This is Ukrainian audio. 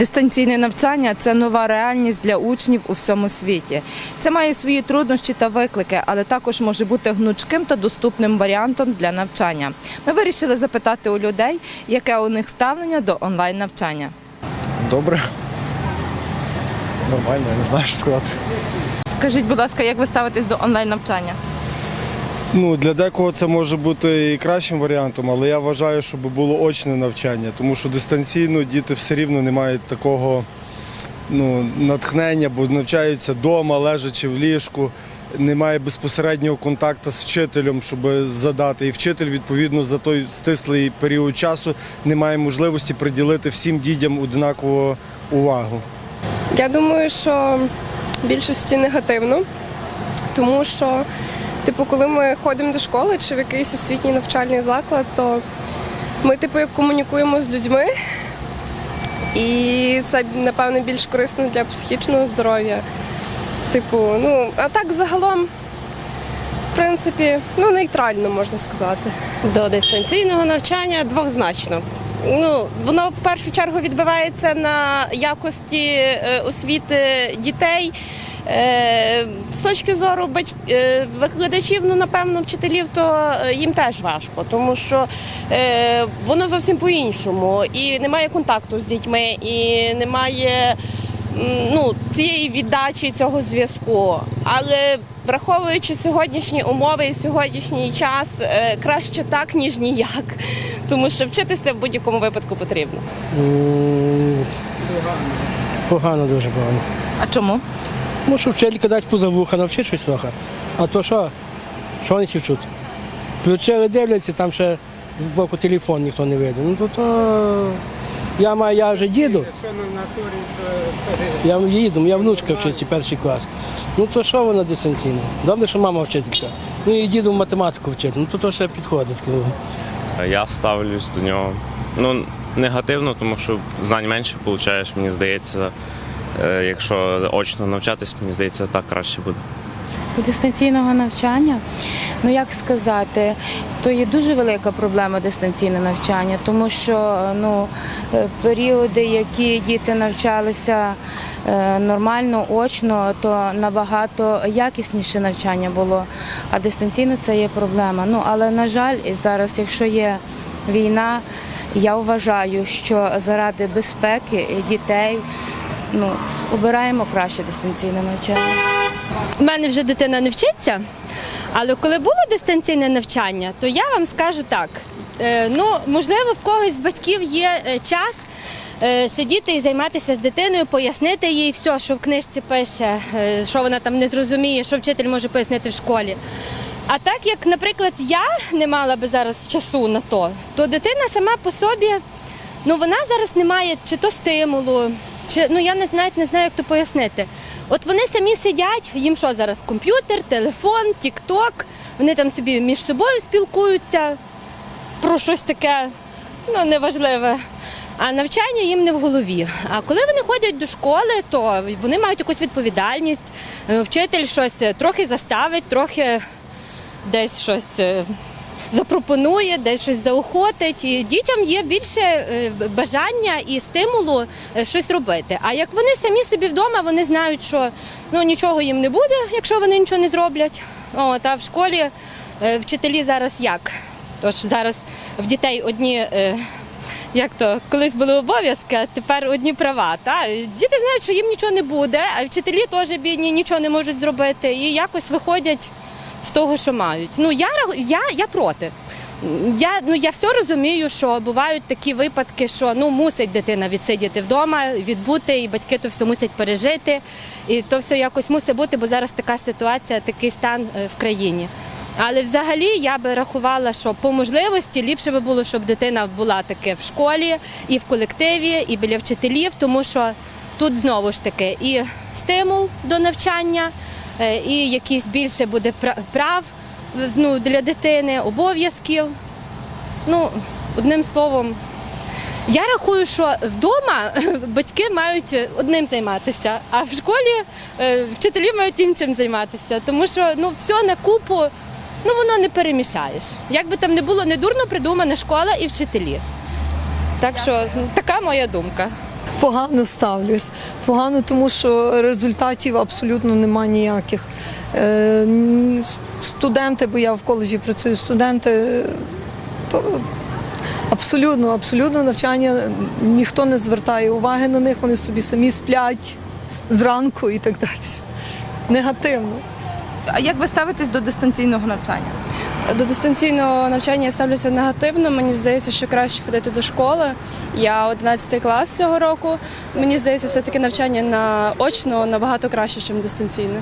Дистанційне навчання це нова реальність для учнів у всьому світі. Це має свої труднощі та виклики, але також може бути гнучким та доступним варіантом для навчання. Ми вирішили запитати у людей, яке у них ставлення до онлайн навчання. Добре. Нормально, я не знаю, що сказати. Скажіть, будь ласка, як ви ставитесь до онлайн навчання? Ну, для декого це може бути і кращим варіантом, але я вважаю, щоб було очне навчання, тому що дистанційно діти все рівно не мають такого ну, натхнення, бо навчаються вдома, лежачи в ліжку, немає безпосереднього контакту з вчителем, щоб задати. І вчитель, відповідно, за той стислий період часу не має можливості приділити всім дітям однакову увагу. Я думаю, що більшості негативно, тому що, типу, коли ми ходимо до школи чи в якийсь освітній навчальний заклад, то ми, типу, як комунікуємо з людьми, і це, напевно, більш корисно для психічного здоров'я. Типу, ну, а так загалом, в принципі, ну, нейтрально можна сказати. До дистанційного навчання двозначно. Ну, воно в першу чергу відбивається на якості е, освіти дітей. Е, З точки зору е, викладачів, ну напевно, вчителів, то е, їм теж важко, тому що воно зовсім по-іншому. І немає контакту з дітьми, і немає ну, цієї віддачі цього зв'язку. Але враховуючи сьогоднішні умови і сьогоднішній час, краще так, ніж ніяк. Тому що вчитися в будь-якому випадку потрібно. М, Погано, дуже погано. А чому? Тому що вчителька дасть поза вуха, навчить щось трохи. А то що? Що вони всі вчуть? Включили, дивляться, там ще з боку телефон ніхто не видає. Ну то, то я маю, я вже їду. Я їду, я внучка вчиться перший клас. Ну то що вона дистанційна? Добре, що мама вчителька. Ну і діду математику вчити. Ну то, то ще підходить. Я ставлюсь до нього ну, негативно, тому що знань менше получаєш, мені здається. Е, Якщо очно навчатись, мені здається, так краще буде. До дистанційного навчання, ну як сказати, то є дуже велика проблема дистанційне навчання, тому що ну, е, періоди, які діти навчалися е, нормально, очно, то набагато якісніше навчання було. А дистанційно це є проблема. Ну але на жаль, зараз, якщо є війна, я вважаю, що заради безпеки дітей ну, обираємо краще дистанційне навчання. У мене вже дитина не вчиться, але коли було дистанційне навчання, то я вам скажу так: е, ну, можливо, в когось з батьків є е, час. е, Сидіти і займатися з дитиною, пояснити їй все, що в книжці пише, що вона там не зрозуміє, що вчитель може пояснити в школі. А так як, наприклад, я не мала би зараз часу на то, то дитина сама по собі, ну вона зараз не має чи то стимулу, чи ну я не знаю, не знаю, як то пояснити. От вони самі сидять, їм що зараз комп'ютер, телефон, тік-ток, вони там собі між собою спілкуються про щось таке, ну неважливе. А навчання їм не в голові. А коли вони ходять до школи, то вони мають якусь відповідальність. Е, Вчитель щось е, трохи заставить, трохи десь щось е, запропонує, десь щось заохотить. І дітям є більше е, бажання і стимулу е, щось робити. А як вони самі собі вдома, вони знають, що ну, нічого їм не буде, якщо вони нічого не зроблять. От, а в школі е, вчителі зараз як? Тож зараз в дітей одні. Як то колись були обов'язки, а тепер одні права. Та діти знають, що їм нічого не буде, а вчителі теж бідні нічого не можуть зробити і якось виходять з того, що мають. Ну я я, я проти. Я ну я все розумію, що бувають такі випадки, що ну мусить дитина відсидіти вдома, відбути, і батьки то все мусять пережити, і то все якось мусить бути, бо зараз така ситуація, такий стан е, в країні. Але взагалі я би рахувала, що по можливості ліпше би було, щоб дитина була таки в школі, і в колективі, і біля вчителів, тому що тут знову ж таки і стимул до навчання, і якийсь більше буде пра- прав е, ну, для дитини, обов'язків. Ну, одним словом, я рахую, що вдома батьки мають одним займатися, а в школі е, вчителі мають іншим займатися. Тому що ну, все на купу ну, воно не перемішаєш. Як би там не було, недурно придумана школа і вчителі. Так що така моя думка. Погано ставлюсь. Погано, тому що результатів абсолютно нема ніяких. Е, Студенти, бо я в коледжі працюю, студенти, то абсолютно, абсолютно навчання ніхто не звертає уваги на них, вони собі самі сплять зранку і так далі. Негативно. А як ви ставитесь до дистанційного навчання? До дистанційного навчання я ставлюся негативно. Мені здається, що краще ходити до школи. Я 11 клас цього року. Мені здається, все-таки навчання на очно набагато краще, ніж дистанційне.